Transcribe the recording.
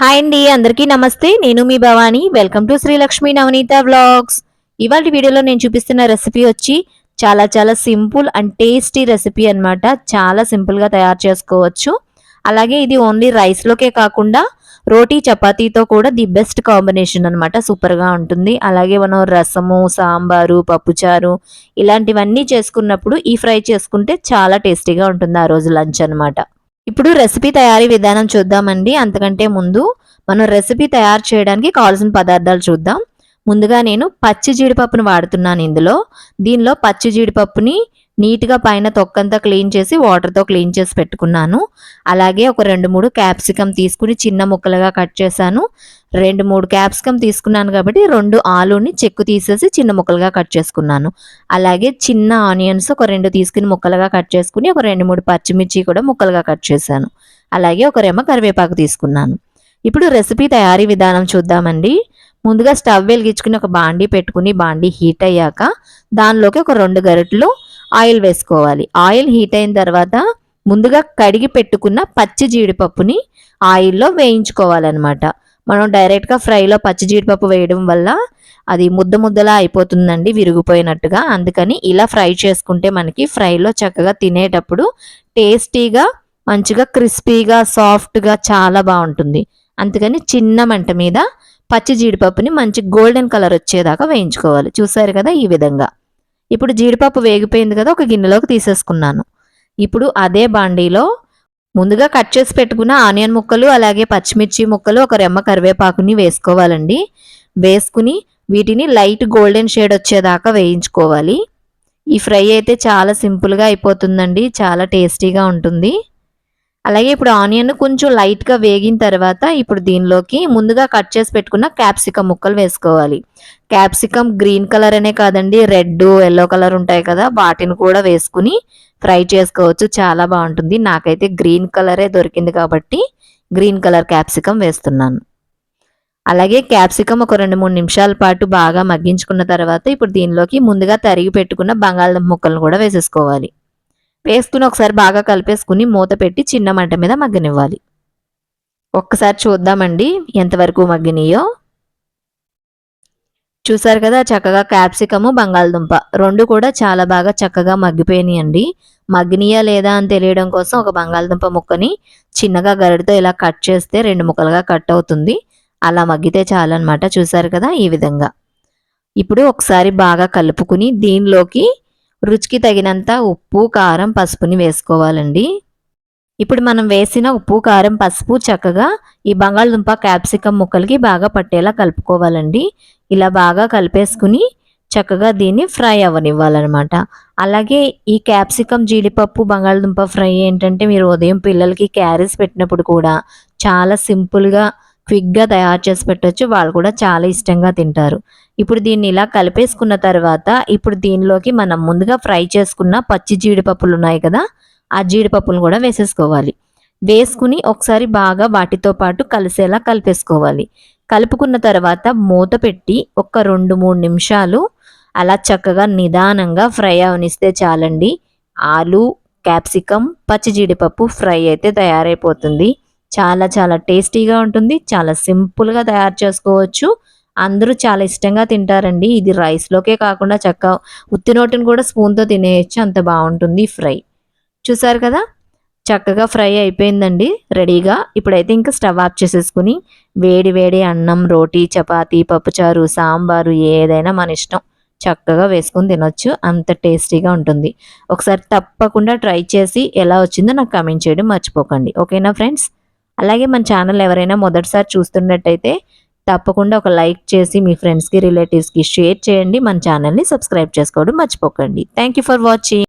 Hi అండి అందరికీ నమస్తే. నేను మీ Bhavani. Welcome to Srilakshmi Navaneetha vlogs ఇవాళ వీడియోలో నేను చూపిస్తున్న రెసిపీ వచ్చి చాలా చాలా సింపుల్ అండ్ టేస్టీ రెసిపీ అన్నమాట. చాలా సింపుల్గా తయారు చేసుకోవచ్చు. అలాగే ఇది ఓన్లీ రైస్లోకే కాకుండా రోటీ చపాతీతో కూడా ది బెస్ట్ కాంబినేషన్ అనమాట సూపర్గా ఉంటుంది. అలాగే మనం రసము సాంబారు పప్పుచారు ఇలాంటివన్నీ చేసుకున్నప్పుడు ఈ ఫ్రై చేసుకుంటే చాలా టేస్టీగా ఉంటుంది ఆ రోజు లంచ్ అనమాట ఇప్పుడు రెసిపీ తయారీ విధానం చూద్దామండి. అంతకంటే ముందు మనం రెసిపీ తయారు చేయడానికి కావాల్సిన పదార్థాలు చూద్దాం. ముందుగా నేను పచ్చి జీడిపప్పును వాడుతున్నాను ఇందులో. దీనిలో పచ్చి జీడిపప్పుని నీట్గా పైన తొక్కంతా క్లీన్ చేసి వాటర్తో క్లీన్ చేసి పెట్టుకున్నాను. అలాగే ఒక రెండు మూడు క్యాప్సికమ్ తీసుకుని చిన్న ముక్కలుగా కట్ చేశాను. రెండు మూడు క్యాప్సికమ్ తీసుకున్నాను కాబట్టి రెండు ఆలుని చెక్కు తీసేసి చిన్న ముక్కలుగా కట్ చేసుకున్నాను. అలాగే చిన్న ఆనియన్స్ ఒక రెండు తీసుకుని ముక్కలుగా కట్ చేసుకుని ఒక రెండు మూడు పచ్చిమిర్చి కూడా ముక్కలుగా కట్ చేశాను. అలాగే ఒక రెమ్మ కరివేపాకు తీసుకున్నాను. ఇప్పుడు రెసిపీ తయారీ విధానం చూద్దామండి. ముందుగా స్టవ్ వెలిగించుకుని ఒక బాండీ పెట్టుకుని బాండీ హీట్ అయ్యాక దానిలోకి ఒక రెండు గరిటెలు ఆయిల్ వేసుకోవాలి. ఆయిల్ హీట్ అయిన తర్వాత ముందుగా కడిగి పెట్టుకున్న పచ్చి జీడిపప్పుని ఆయిల్లో వేయించుకోవాలన్నమాట. మనం డైరెక్ట్గా ఫ్రైలో పచ్చి జీడిపప్పు వేయడం వల్ల అది ముద్ద ముద్దలా అయిపోతుందండి విరిగిపోయినట్టుగా. అందుకని ఇలా ఫ్రై చేసుకుంటే మనకి ఫ్రైలో చక్కగా తినేటప్పుడు టేస్టీగా మంచిగా క్రిస్పీగా సాఫ్ట్గా చాలా బాగుంటుంది. అందుకని చిన్న మంట మీద పచ్చి జీడిపప్పుని మంచి గోల్డెన్ కలర్ వచ్చేదాకా వేయించుకోవాలి. చూసారు కదా ఈ విధంగా. ఇప్పుడు జీడిపప్పు వేగిపోయింది కదా ఒక గిన్నెలోకి తీసేసుకున్నాను. ఇప్పుడు అదే బాండీలో ముందుగా కట్ చేసి పెట్టుకున్న ఆనియన్ ముక్కలు అలాగే పచ్చిమిర్చి ముక్కలు ఒక రెమ్మ కరివేపాకుని వేసుకోవాలండి. వేసుకుని వీటిని లైట్ గోల్డెన్ షేడ్ వచ్చేదాకా వేయించుకోవాలి. ఈ ఫ్రై అయితే చాలా సింపుల్గా అయిపోతుందండి చాలా టేస్టీగా ఉంటుంది. అలాగే ఇప్పుడు ఆనియన్ కొంచెం లైట్గా వేగిన తర్వాత ఇప్పుడు దీనిలోకి ముందుగా కట్ చేసి పెట్టుకున్న క్యాప్సికమ్ ముక్కలు వేసుకోవాలి. క్యాప్సికమ్ గ్రీన్ కలర్ అనే కాదండి రెడ్ ఎల్లో కలర్ ఉంటాయి కదా వాటిని కూడా వేసుకుని ఫ్రై చేసుకోవచ్చు. చాలా బాగుంటుంది. నాకైతే గ్రీన్ కలరే దొరికింది కాబట్టి గ్రీన్ కలర్ క్యాప్సికమ్ వేస్తున్నాను. అలాగే క్యాప్సికమ్ ఒక రెండు మూడు నిమిషాల పాటు బాగా మగ్గించుకున్న తర్వాత ఇప్పుడు దీనిలోకి ముందుగా తరిగి పెట్టుకున్న బంగాళదుంప ముక్కలను కూడా వేసేసుకోవాలి. వేసుకుని ఒకసారి బాగా కలిపేసుకుని మూత పెట్టి చిన్న మంట మీద మగ్గనివ్వాలి. ఒక్కసారి చూద్దామండి ఎంతవరకు మగ్గినాయో. చూసారు కదా చక్కగా క్యాప్సికము బంగాళదుంప రెండు కూడా చాలా బాగా చక్కగా మగ్గిపోయినాయండి. మగ్గినయా లేదా అని తెలియడం కోసం ఒక బంగాళదుంప ముక్కని చిన్నగా గరిటతో ఇలా కట్ చేస్తే రెండు ముక్కలుగా కట్ అవుతుంది. అలా మగ్గితే చాలన్నమాట. చూసారు కదా ఈ విధంగా. ఇప్పుడు ఒకసారి బాగా కలుపుకుని దీనిలోకి రుచికి తగినంత ఉప్పు కారం పసుపుని వేసుకోవాలండి. ఇప్పుడు మనం వేసిన ఉప్పు కారం పసుపు చక్కగా ఈ బంగాళదుంప క్యాప్సికమ్ ముక్కలకి బాగా పట్టేలా కలుపుకోవాలండి. ఇలా బాగా కలిపేసుకుని చక్కగా దీన్ని ఫ్రై అవ్వనివ్వాలన్నమాట. అలాగే ఈ క్యాప్సికం జీడిపప్పు బంగాళదుంప ఫ్రై ఏంటంటే మీరు ఉదయం పిల్లలకి క్యారీస్ పెట్టినప్పుడు కూడా చాలా సింపుల్గా ఫిగ్గా తయారు చేసి పెట్టవచ్చు వాళ్ళు కూడా చాలా ఇష్టంగా తింటారు. ఇప్పుడు దీన్ని ఇలా కలిపేసుకున్న తర్వాత ఇప్పుడు దీనిలోకి మనం ముందుగా ఫ్రై చేసుకున్న పచ్చి జీడిపప్పులు ఉన్నాయి కదా ఆ జీడిపప్పులు కూడా వేసేసుకోవాలి. వేసుకుని ఒకసారి బాగా వాటితో పాటు కలిసేలా కలిపేసుకోవాలి. కలుపుకున్న తర్వాత మూత పెట్టి ఒక రెండు మూడు నిమిషాలు అలా చక్కగా నిదానంగా ఫ్రై అవనిస్తే చాలండి. ఆలు క్యాప్సికమ్ పచ్చి జీడిపప్పు ఫ్రై అయితే తయారైపోతుంది. చాలా చాలా టేస్టీగా ఉంటుంది. చాలా సింపుల్గా తయారు చేసుకోవచ్చు. అందరూ చాలా ఇష్టంగా తింటారండి. ఇది రైస్లోకే కాకుండా చక్క ఉత్తి నోటిని కూడా స్పూన్తో తినేయచ్చు. అంత బాగుంటుంది ఫ్రై. చూసారు కదా? చక్కగా ఫ్రై అయిపోయిందండి. రెడీగా. ఇప్పుడైతే ఇంకా స్టవ్ ఆఫ్ చేసేసుకుని వేడి వేడి అన్నం రోటీ చపాతీ పప్పుచారు సాంబారు ఏదైనా మన ఇష్టం చక్కగా వేసుకొని తినొచ్చు. అంత టేస్టీగా ఉంటుంది. ఒకసారి తప్పకుండా ట్రై చేసి ఎలా వచ్చిందో నాకు కమెంట్ చేయడం మర్చిపోకండి. ఓకేనా ఫ్రెండ్స్? అలాగే మన ఛానల్ ఎవరైనా మొదటిసారి చూస్తున్నట్టయితే తప్పకుండా ఒక లైక్ చేసి మీ ఫ్రెండ్స్కి రిలేటివ్స్కి షేర్ చేయండి. మన ఛానల్ని సబ్స్క్రైబ్ చేసుకోవడం మర్చిపోకండి. Thank you for watching.